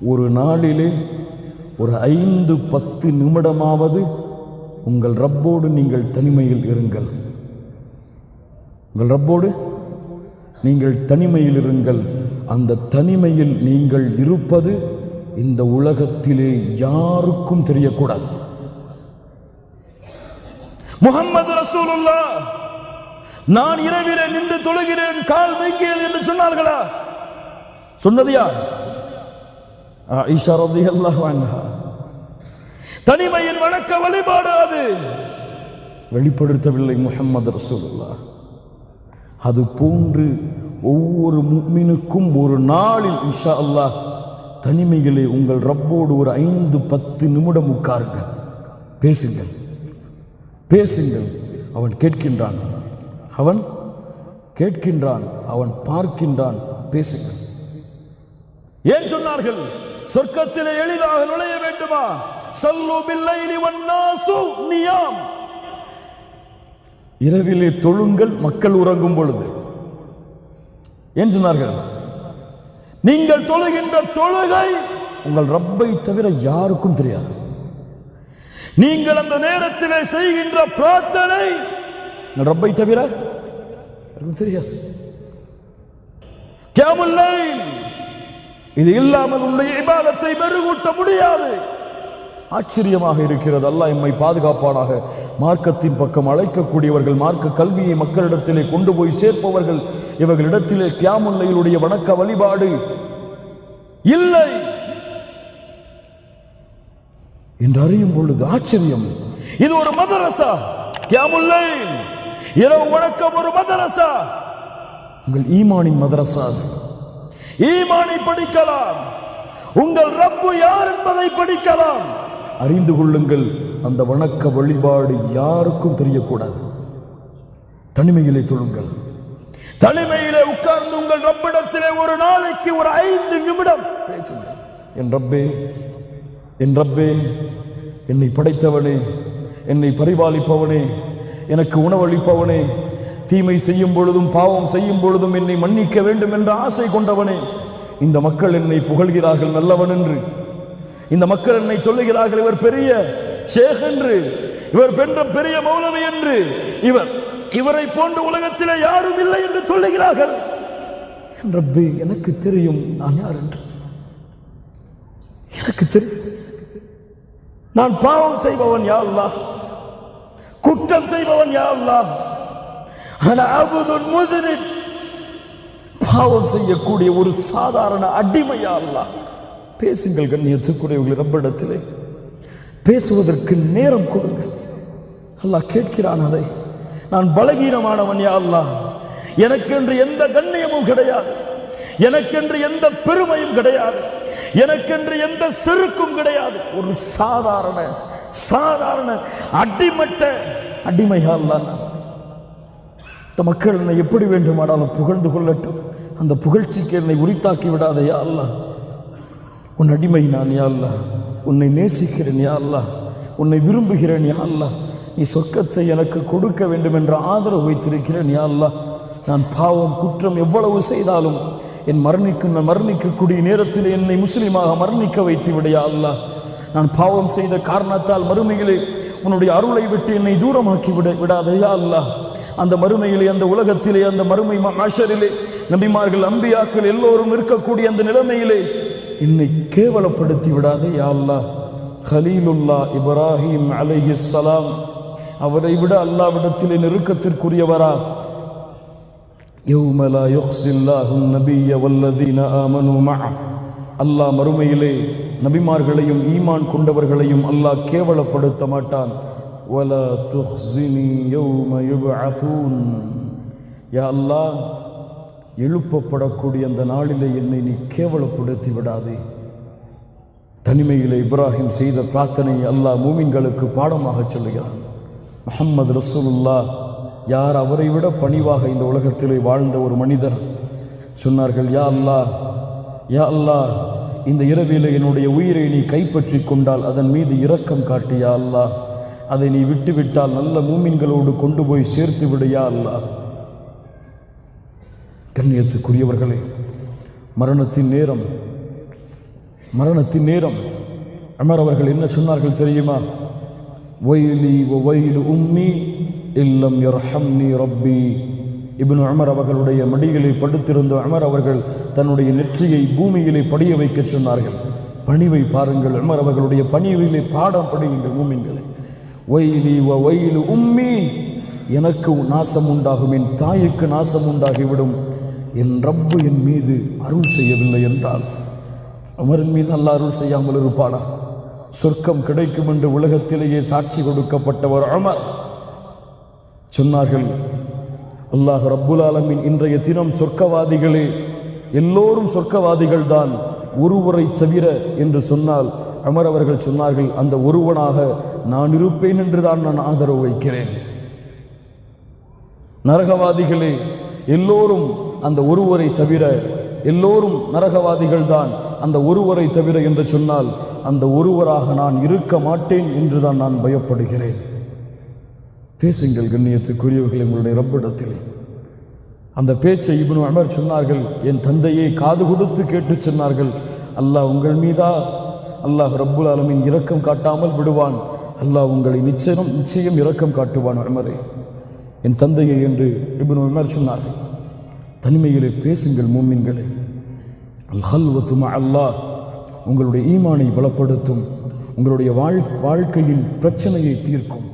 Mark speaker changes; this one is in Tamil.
Speaker 1: ஒரு நாளிலே ஒரு ஐந்து பத்து நிமிடமாவது உங்கள் ரப்போடு நீங்கள் தனிமையில் இருங்கள். உங்கள் ரப்போடு நீங்கள் தனிமையில் இருங்கள். அந்த தனிமையில் நீங்கள் இருப்பது இந்த உலகத்திலே யாருக்கும் தெரியக்கூடாது. முகம்மது ரசூலுல்லா நான் இரவிலே நின்று தொழுகிறேன் கால் வைக்கிறேன் என்று சொன்னார்களா? சொன்னது யார்? தனிமையின் வணக்க வழிபாடு அது. வெளிப்படுத்தவில்லை முஹம்மது ரசூலுல்லா அது போன்று ஒவ்வொரு முக்மினுக்கும் ஒரு நாளில் இஷா அல்லாஹ் தனிமைகளை உங்கள் ரப்போடு ஒரு ஐந்து பத்து நிமிடம் உட்காருங்கள். பேசுங்கள். பேசுங்கள். அவன் கேட்கின்றான். அவன் கேட்கின்றான். அவன் பார்க்கின்றான். பேசுங்கள். ஏன் சொன்னார்கள்? சொர்க்கத்திலே எளிதாக நுழைய வேண்டுமா? சல்லு பில்லைலி வன்னாசு நியாம். இரவிலே தொழுங்கள் மக்கள் உறங்கும் பொழுது. ஏன் சொன்னார்கள்? நீங்கள் தொழுகின்ற தொழுகை உங்கள் ரப்பை தவிர யாருக்கும் தெரியாது. நீங்கள் அந்த நேரத்திலே செய்கின்ற பிரார்த்தனை உங்கள் ரப்பை தவிர தெரியாது. கியாமுல் இது இல்லாமல் உன்னுடைய இபாதத்தை மெருகூட்ட முடியாது. ஆச்சரியமாக இருக்கிறது. அல்லாஹ் எம்மை பாதுகாப்பானாக மார்க்கத்தின் பக்கம் அழைக்கக்கூடியவர்கள் மார்க்க கல்வியை மக்களிடத்திலே கொண்டு போய் சேர்ப்பவர்கள் இவர்களிடத்திலே கியாமுல்லையிலுடைய வணக்க வழிபாடு இல்லை என்று அறியும் பொழுது ஆச்சரியம். இது ஒரு மதரசா? கியாமுல்லை இரவு வணக்கம் ஒரு மதரசா? உங்கள் ஈமானின் மதரசா அது. ஈமானை படிக்கலாம். உங்கள் ரப்பு யார் என்பதை படிக்கலாம். அறிந்து கொள்ளுங்கள் அந்த வணக்க வழிபாடு யாருக்கும் தெரியக்கூடாது. தனிமையிலே தொழுங்கள். தனிமையிலே உட்கார்ந்து உங்கள் ரப்பிடத்திலே ஒரு நாளைக்கு ஒரு ஐந்து நிமிடம் பேசுங்கள். என் ரப்பே என் ரப்பே என்னை படைத்தவனே என்னை பரிபாலிப்பவனே எனக்கு உணவளிப்பவனே தீமை செய்யும் பொழுதும் பாவம் செய்யும் பொழுதும் என்னை மன்னிக்க வேண்டும் என்ற ஆசை கொண்டவனே. இந்த மக்கள் என்னை புகழ்கிறார்கள் நல்லவன் என்று. இந்த மக்கள் என்னை சொல்லுகிறார்கள் இவர் பெரிய ஷேக் என்று. இவர் பெற்ற பெரிய மௌலவி என்று. இவர் இவரை போன்ற உலகத்தில் யாரும் இல்லை என்று சொல்லுகிறார்கள். ரப்பி எனக்கு தெரியும் நான் யார் என்று. எனக்கு தெரியும். நான் பாவம் செய்பவன் யா குற்றம் செய்பவன் யா பாவம் செய்யக்கூடிய ஒரு சாதாரண அடிமையா அல்லாஹ் பேசுங்கள் கண்ணியத்துக்குரியவர்கள் ரப்பிடத்திலே பேசுவதற்கு நேரம் கொடுங்கள் அல்லாஹ் கேட்கிறான் அதை. நான் பலகீனமானவன் யா அல்லாஹ் எனக்கென்று எந்த கண்ணியமும் கிடையாது. எனக்கென்று எந்த பெருமையும் கிடையாது. எனக்கென்று எந்த செருக்கும் கிடையாது. ஒரு சாதாரண சாதாரண அடிமட்ட அடிமையா அல்லாஹ் நான். இந்த மக்கள் என்னை எப்படி வேண்டுமானாலும் புகழ்ந்து கொள்ளட்டும். அந்த புகழ்ச்சிக்கு என்னை உரித்தாக்கி விடாத யா அல்லாஹ். உன் அடிமை நான் யா அல்லாஹ். உன்னை நேசிக்கிறேன் யா அல்லாஹ். உன்னை விரும்புகிறேன் யா அல்லாஹ். நீ சொர்க்கத்தை எனக்கு கொடுக்க வேண்டும் என்ற ஆதரவு வைத்திருக்கிறேன் யா அல்லாஹ். நான் பாவம் குற்றம் எவ்வளவு செய்தாலும் என் மரணிக்கும் நான் மரணிக்கக்கூடிய நேரத்தில் என்னை முஸ்லீமாக மரணிக்க வைத்து விடையா அல்ல நான் பாவம் செய்த காரணத்தால் மறுமைகளை உன்னுடைய அருளை விட்டு என்னை தூரமாக்கி விட விடாதே யா அல்லாஹ் அந்த மறுமையிலே அந்த உலகத்திலே அந்த மறுமை மாஷரிலே நபிமார்கள் அம்பியாக்கள் எல்லோரும் இருக்கக்கூடிய அந்த நிலைமையிலே என்னை கேவலப்படுத்தி விடாதே யா அல்லாஹ் ஹலீலுல்லா இப்ராஹிம் அலைஹிஸ்ஸலாம் அவரை விட அல்லாவிடத்திலே நெருக்கத்திற்குரியவரா يوم لا يخزي الله النبي والذين آمنوا معه அல்லாஹ் மறுமையிலே நபிமார்களையும் ஈமான் கொண்டவர்களையும் அல்லாஹ் கேவலப்படுத்த மாட்டான். ஒல யா அல்லாஹ் எழுப்பப்படக்கூடிய அந்த நாளிலே என்னை நீ கேவலப்படுத்தி விடாதே. தனிமையில் இப்ராஹிம் செய்த பிரார்த்தனை அல்லாஹ் மூமின்களுக்கு பாடமாக சொல்லுகிறான். முகமது ரசூலுல்லா யார் அவரை விட பணிவாக இந்த உலகத்திலே வாழ்ந்த ஒரு மனிதர்? சொன்னார்கள் யா அல்லா யா அல்லா இந்த இரவிலே என்னுடைய உயிரை நீ கைப்பற்றி கொண்டால் அதன் மீது இரக்கம் காட்டியா அல்லா அதை நீ விட்டுவிட்டால் நல்ல மூமின்களோடு கொண்டு போய் சேர்த்து விடையா அல்லா கண்ணியத்துக்குரியவர்களே மரணத்தின் நேரம் மரணத்தின் நேரம். அமர் அவர்கள் என்ன சொன்னார்கள் தெரியுமா? ஒயிலி ஒயிலு உம்மி இல்லம் யர்ஹம்னி ரப்பி. இபின் அமர் அவர்களுடைய மடிகளை படுத்திருந்த அமர் அவர்கள் தன்னுடைய நெற்றியை பூமியிலே படிய வைக்க சொன்னார்கள். பணிவை பாருங்கள் அமர் அவர்களுடைய பணிவிலே பாடம் படியுங்கள் மூமின்களை. ஒயிலி ஒயிலு உம்மி எனக்கு நாசம் உண்டாகும் என் தாய்க்கு நாசம் உண்டாகிவிடும். என் ரப்பு என் மீது அருள் செய்யவில்லை என்றால் அமரின் மீது அல்ல அருள் செய்யாமல் இருப்பானா? சொர்க்கம் கிடைக்கும் என்று உலகத்திலேயே சாட்சி கொடுக்கப்பட்டவர் அமர் சொன்னார்கள் அல்லாஹ் ரப்புல் ஆலமின் இன்றைய தினம் சொர்க்கவாதிகளே எல்லோரும் சொர்க்கவாதிகள் தான் ஒருவரை தவிர என்று சொன்னால் அமர் அவர்கள் சொன்னார்கள் அந்த ஒருவனாக நான் இருப்பேன் என்றுதான் நான் ஆதரவு வைக்கிறேன். நரகவாதிகளே எல்லோரும் அந்த ஒருவரை தவிர எல்லோரும் நரகவாதிகள் தான் அந்த ஒருவரை தவிர என்று சொன்னால் அந்த ஒருவராக நான் இருக்க மாட்டேன் என்றுதான் நான் பயப்படுகிறேன். பேசுங்கள் கண்ணியத்துக்குரியவர்கள் எங்களுடைய ரப்பிடத்திலே. அந்த பேச்சை இப்னு அமர் சொன்னார்கள் என் தந்தையை காது கொடுத்து கேட்டு சொன்னார்கள் அல்லாஹ் உங்கள் மீதா அல்லாஹ் ரப்புல் ஆலமின் இரக்கம் காட்டாமல் விடுவான் அல்லாஹ் உங்களை நிச்சயம் நிச்சயம் இரக்கம் காட்டுவான் அமரே. என் தந்தையை என்று இப்னு அமர் சொன்னார்கள். தனிமையிலே பேசுங்கள் மூமின்களே. அல்ஹல்வத்துமா அல்லாஹ் உங்களுடைய ஈமானை பலப்படுத்தும் உங்களுடைய வாழ் வாழ்க்கையின் பிரச்சனையை தீர்க்கும்.